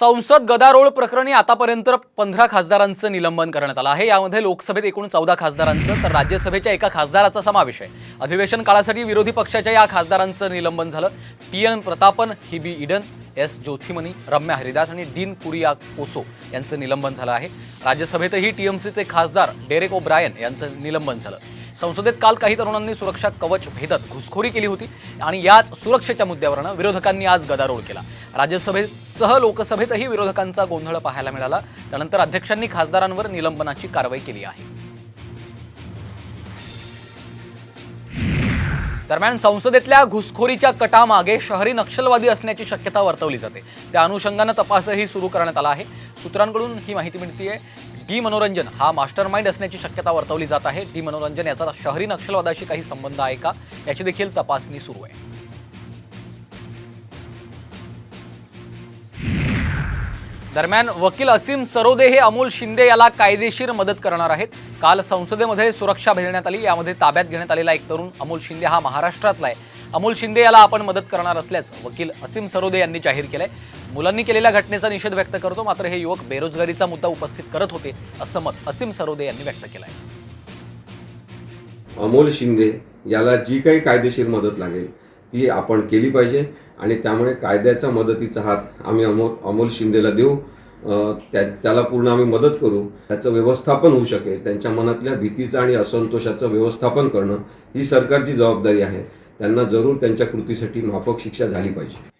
संसद गदारोळ प्रकरणी आतापर्यंत पंधरा खासदारांचं निलंबन करण्यात आलं आहे. यामध्ये लोकसभेत एकूण चौदा खासदारांचं तर राज्यसभेच्या एका खासदाराचा समावेश आहे. अधिवेशन काळासाठी विरोधी पक्षाच्या या खासदारांचं निलंबन झालं. T N Prathapan Hibi Eden S Jothimani Ramya Haridas आणि डीन कुरिया कोसो यांचं निलंबन झालं आहे. राज्यसभेतही टीएमसीचे खासदार डेरेक ब्रायन यांचं निलंबन झालं. संसदेत काल काही तरुणांनी सुरक्षा कवच भेदत घुसखोरी केली होती आणि याच सुरक्षेच्या मुद्द्यावरनं विरोधकांनी आज गदारोळ केला. राज्यसभेसह लोकसभेतही विरोधकांचा गोंधळ पाहायला मिळाला. त्यानंतर अध्यक्षांनी खासदारांवर निलंबनाची कारवाई केली आहे. दरम्यान संसदेतल्या घुसखोरीच्या कटामागे शहरी नक्षलवादी असण्याची शक्यता वर्तवली जाते. त्या अनुषंगानं तपासही सुरू करण्यात आला आहे. सूत्रांकडून ही माहिती मिळतीये. डी मनोरंजन हा मास्टर माइंड असण्याची शक्यता वर्तवली जात आहे. डी मनोरंजन याचा शहरी नक्षलवादाशी काही संबंध आहे का? याची देखील तपासणी सुरू आहे. दरम्यान वकील असीम सरोदे हे अमोल शिंदे याला कायदेशीर मदत करणार आहेत. काल संसदेमध्ये सुरक्षा भेटण्यात आली. यामध्ये ताब्यात घेण्यात आलेला एक तरुण अमोल शिंदे हा महाराष्ट्रातला आहे. अमोल शिंदे याला आपण मदत करणार असल्याचं वकील असीम सरोदे यांनी जाहीर केलंय. मुलांनी केलेल्या घटनेचा निषेध व्यक्त करतो. मात्र हे युवक बेरोजगारीचा मुद्दा उपस्थित करत होते असं मत असीम सरोदे यांनी व्यक्त केलंय. अमोल शिंदे याला जी काही कायदेशीर मदत लागेल ती आपण केली पाहिजे. आणि त्यामुळे कायद्याच्या मदतीचा हात आम्ही अमोल अमोल शिंदेला देऊ. त्या त्याला पूर्ण आम्ही मदत करू. त्याचं व्यवस्थापन होऊ शकेल. त्यांच्या मनातल्या भीतीचं आणि असंतोषाचं व्यवस्थापन करणं ही सरकारची जबाबदारी आहे. त्यांना जरूर त्यांच्या कृतीसाठी माफक शिक्षा झाली पाहिजे.